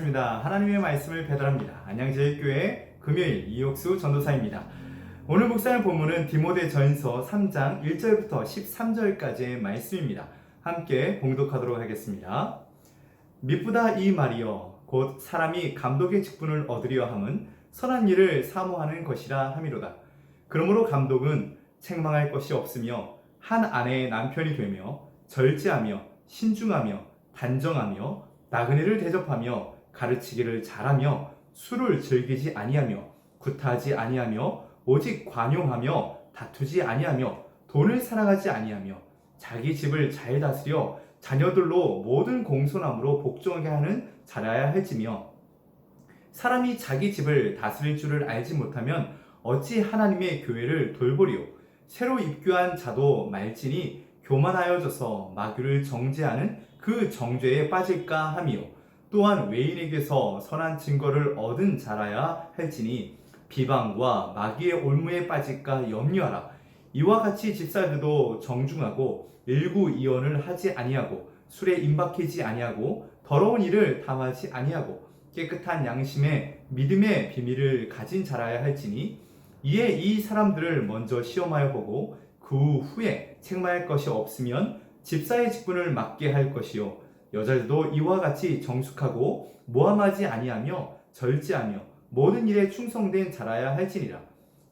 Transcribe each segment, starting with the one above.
반갑습니다. 하나님의 말씀을 배달합니다. 안양제일교회 금요일 이옥수 전도사입니다. 오늘 묵상의 본문은 디모데 전서 3장 1절부터 13절까지의 말씀입니다. 함께 봉독하도록 하겠습니다. 미쁘다 이 말이여 곧 사람이 감독의 직분을 얻으려 함은 선한 일을 사모하는 것이라 함이로다. 그러므로 감독은 책망할 것이 없으며 한 아내의 남편이 되며 절제하며 신중하며 단정하며 나그네를 대접하며 가르치기를 잘하며 술을 즐기지 아니하며 구타하지 아니하며 오직 관용하며 다투지 아니하며 돈을 사랑하지 아니하며 자기 집을 잘 다스려 자녀들로 모든 공손함으로 복종하게 하는 자라야 할지며 사람이 자기 집을 다스릴 줄을 알지 못하면 어찌 하나님의 교회를 돌보리요? 새로 입교한 자도 말지니 교만하여져서 마귀를 정죄하는 그 정죄에 빠질까 하미요 또한 외인에게서 선한 증거를 얻은 자라야 할지니 비방과 마귀의 올무에 빠질까 염려하라. 이와 같이 집사들도 정중하고 일구이언을 하지 아니하고 술에 임박히지 아니하고 더러운 일을 당하지 아니하고 깨끗한 양심에 믿음의 비밀을 가진 자라야 할지니 이에 이 사람들을 먼저 시험하여 보고 그 후에 책망할 것이 없으면 집사의 직분을 맡게 할 것이요 여자들도 이와 같이 정숙하고 모함하지 아니하며 절제하며 모든 일에 충성된 자라야 할지니라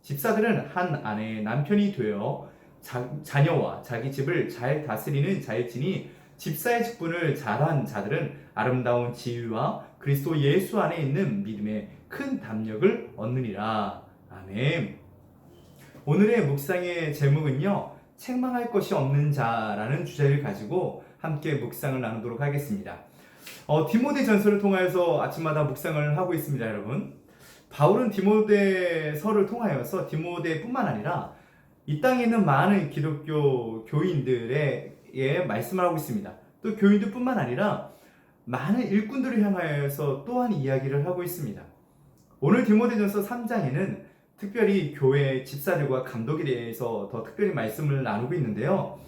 집사들은 한 아내의 남편이 되어 자, 자녀와 자기 집을 잘 다스리는 자일지니 집사의 직분을 잘한 자들은 아름다운 지위와 그리스도 예수 안에 있는 믿음의 큰 담력을 얻느니라. 아멘. 오늘의 묵상의 제목은요. 책망할 것이 없는 자라는 주제를 가지고 함께 묵상을 나누도록 하겠습니다. 어, 디모데 전서를 통하여서 아침마다 묵상을 하고 있습니다, 여러분. 바울은 디모데서를 통하여서 디모데뿐만 아니라 이 땅에 있는 많은 기독교 교인들에게 말씀을 하고 있습니다. 또 교인들뿐만 아니라 많은 일꾼들을 향하여서 또한 이야기를 하고 있습니다. 오늘 디모데전서 3장에는 특별히 교회 집사들과 감독에 대해서 더 특별히 말씀을 나누고 있는데요.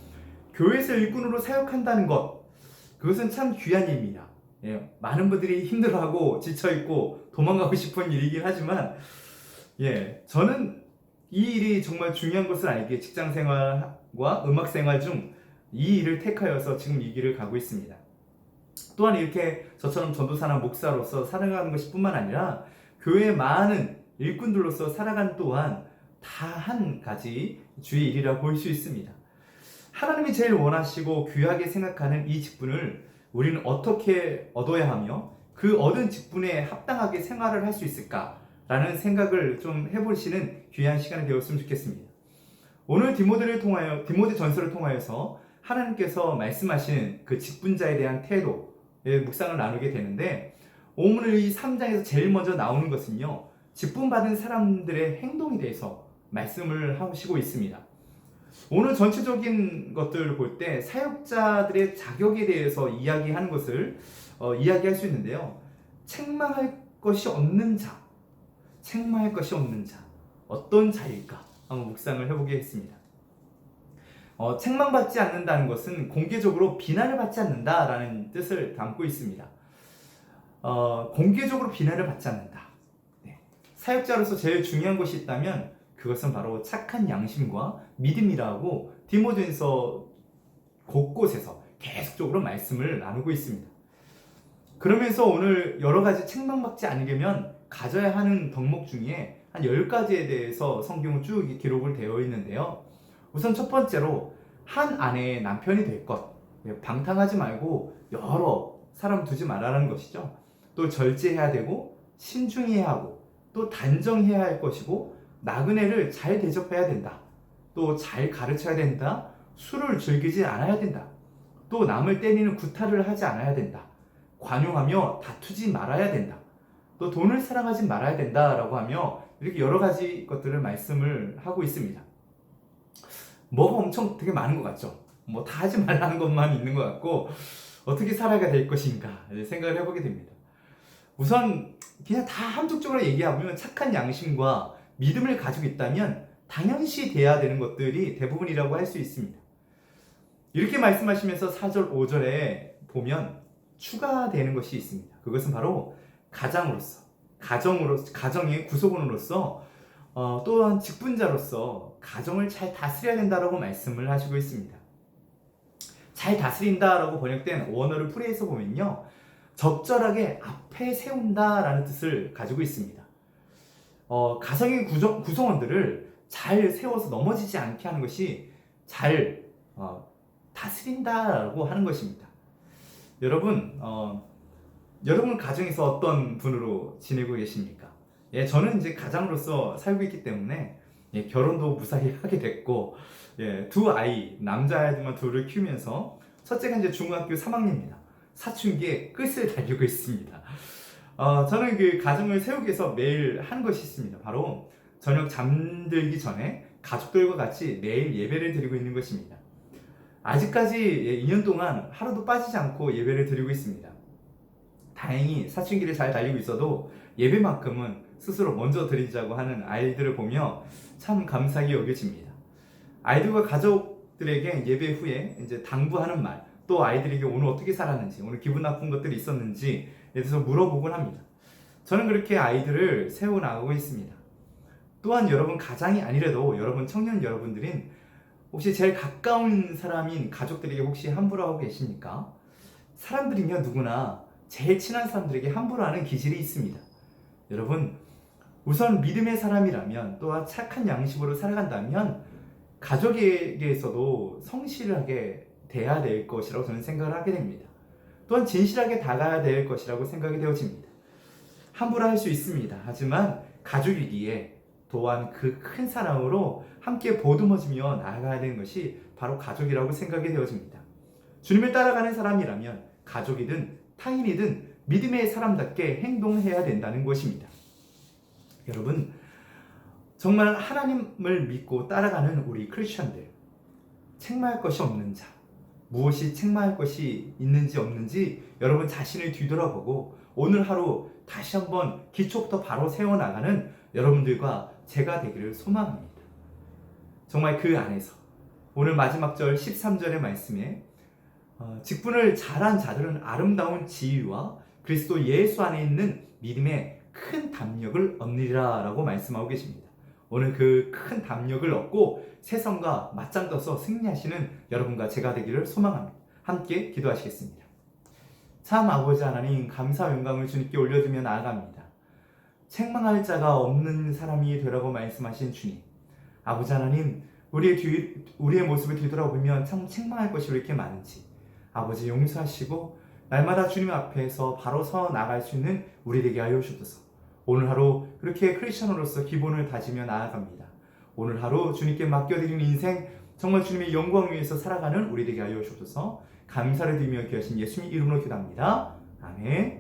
교회에서 일꾼으로 사역한다는 것, 그것은 참 귀한 일입니다. 예, 많은 분들이 힘들어하고 지쳐있고 도망가고 싶은 일이긴 하지만, 예, 저는 이 일이 정말 중요한 것을 알기에 직장 생활과 음악 생활 중 이 일을 택하여서 지금 이 길을 가고 있습니다. 또한 이렇게 저처럼 전도사나 목사로서 살아가는 것이 뿐만 아니라 교회의 많은 일꾼들로서 살아간 또한 다 한 가지 주의 일이라 볼 수 있습니다. 하나님이 제일 원하시고 귀하게 생각하는 이 직분을 우리는 어떻게 얻어야 하며 그 얻은 직분에 합당하게 생활을 할 수 있을까라는 생각을 좀 해보시는 귀한 시간이 되었으면 좋겠습니다. 오늘 디모데를 통하여 디모데 전서를 통하여서 하나님께서 말씀하신 그 직분자에 대한 태도의 묵상을 나누게 되는데 오늘 이 3장에서 제일 먼저 나오는 것은요. 직분 받은 사람들의 행동에 대해서 말씀을 하시고 있습니다. 오늘 전체적인 것들을 볼 때 사역자들의 자격에 대해서 이야기하는 것을 어, 이야기할 수 있는데요. 책망할 것이 없는 자, 책망할 것이 없는 자, 어떤 자일까? 한번 묵상을 해보겠습니다. 어, 책망받지 않는다는 것은 공개적으로 비난을 받지 않는다라는 뜻을 담고 있습니다. 어, 공개적으로 비난을 받지 않는다. 네. 사역자로서 제일 중요한 것이 있다면 그것은 바로 착한 양심과 믿음이라고 디모데서 곳곳에서 계속적으로 말씀을 나누고 있습니다. 그러면서 오늘 여러 가지 책망받지 않으려면 가져야 하는 덕목 중에 한 10가지에 대해서 성경은 쭉 기록을 되어 있는데요. 우선 첫 번째로 한 아내의 남편이 될 것. 예, 방탕하지 말고 여러 사람 두지 말라는 것이죠. 또 절제해야 되고 신중해야 하고 또 단정해야 할 것이고 나그네를 잘 대접해야 된다. 또 잘 가르쳐야 된다. 술을 즐기지 않아야 된다. 또 남을 때리는 구타를 하지 않아야 된다. 관용하며 다투지 말아야 된다. 또 돈을 사랑하지 말아야 된다 라고 하며 이렇게 여러 가지 것들을 말씀을 하고 있습니다. 뭐가 엄청 되게 많은 것 같죠? 뭐 다 하지 말라는 것만 있는 것 같고 어떻게 살아가 될 것인가 생각을 해보게 됩니다. 우선 그냥 다 함축적으로 얘기하면 착한 양심과 믿음을 가지고 있다면 당연시 돼야 되는 것들이 대부분이라고 할 수 있습니다. 이렇게 말씀하시면서 4절, 5절에 보면 추가되는 것이 있습니다. 그것은 바로 가장으로서, 가정으로 가정의 구성원으로서 어, 또한 직분자로서 가정을 잘 다스려야 된다라고 말씀을 하시고 있습니다. 잘 다스린다라고 번역된 원어를 풀이해서 보면요. 적절하게 앞에 세운다라는 뜻을 가지고 있습니다. 어, 가정의 구성, 구성원들을 잘 세워서 넘어지지 않게 하는 것이 잘 어, 다스린다라고 하는 것입니다. 여러분, 어, 여러분 가정에서 어떤 분으로 지내고 계십니까? 예, 저는 이제 가장으로서 살고 있기 때문에 예, 결혼도 무사히 하게 됐고 예, 두 아이 남자아이들만 둘을 키우면서 첫째가 이제 중학교 3학년입니다. 사춘기에 끝을 달리고 있습니다. 어, 저는 그 가정을 세우기 위해서 매일 하는 것이 있습니다. 바로 저녁 잠들기 전에 가족들과 같이 매일 예배를 드리고 있는 것입니다. 아직까지 예, 2년 동안 하루도 빠지지 않고 예배를 드리고 있습니다. 다행히 사춘기를 잘 달리고 있어도 예배만큼은 스스로 먼저 드리자고 하는 아이들을 보며 참 감사하게 여겨집니다. 아이들과 가족들에게 예배 후에 이제 당부하는 말, 또 아이들에게 오늘 어떻게 살았는지, 오늘 기분 나쁜 것들이 있었는지에 대해서 물어보곤 합니다. 저는 그렇게 아이들을 세워나가고 있습니다. 또한 여러분 가장이 아니라도 여러분 청년 여러분들인 혹시 제일 가까운 사람인 가족들에게 혹시 함부로 하고 계십니까? 사람들이면 누구나 제일 친한 사람들에게 함부로 하는 기질이 있습니다. 여러분, 우선 믿음의 사람이라면 또한 착한 양심으로 살아간다면 가족에게서도 성실하게 돼야 될 것이라고 저는 생각을 하게 됩니다. 또한 진실하게 다가야 될 것이라고 생각이 되어집니다. 함부로 할 수 있습니다. 하지만 가족이기에 또한 그 큰 사랑으로 함께 보듬어지며 나아가야 되는 것이 바로 가족이라고 생각이 되어집니다. 주님을 따라가는 사람이라면 가족이든 타인이든 믿음의 사람답게 행동해야 된다는 것입니다. 여러분, 정말 하나님을 믿고 따라가는 우리 크리스천들, 책망할 것이 없는 자, 무엇이 책망할 것이 있는지 없는지 여러분 자신을 뒤돌아보고 오늘 하루 다시 한번 기초부터 바로 세워나가는 여러분들과 제가 되기를 소망합니다. 정말 그 안에서 오늘 마지막 절 13절의 말씀에 어, 직분을 잘한 자들은 아름다운 지위와 그리스도 예수 안에 있는 믿음의 큰 담력을 얻느리라 라고 말씀하고 계십니다. 오늘 그 큰 담력을 얻고 세상과 맞짱떠서 승리하시는 여러분과 제가 되기를 소망합니다. 함께 기도하시겠습니다. 참 아버지 하나님 감사 영광을 주님께 올려드며 나아갑니다. 책망할 자가 없는 사람이 되라고 말씀하신 주님. 아버지 하나님 우리의 뒤, 우리의 모습을 뒤돌아보면 참 책망할 것이 왜 이렇게 많은지 아버지 용서하시고 날마다 주님 앞에서 바로 서 나갈 수 있는 우리 되게 하여 주옵소서. 오늘 하루 그렇게 크리스천으로서 기본을 다지며 나아갑니다. 오늘 하루 주님께 맡겨드리는 인생 정말 주님의 영광 위에서 살아가는 우리 되게 하여 주옵소서. 감사를 드리며 귀하신 예수님 이름으로 기도합니다. 아멘.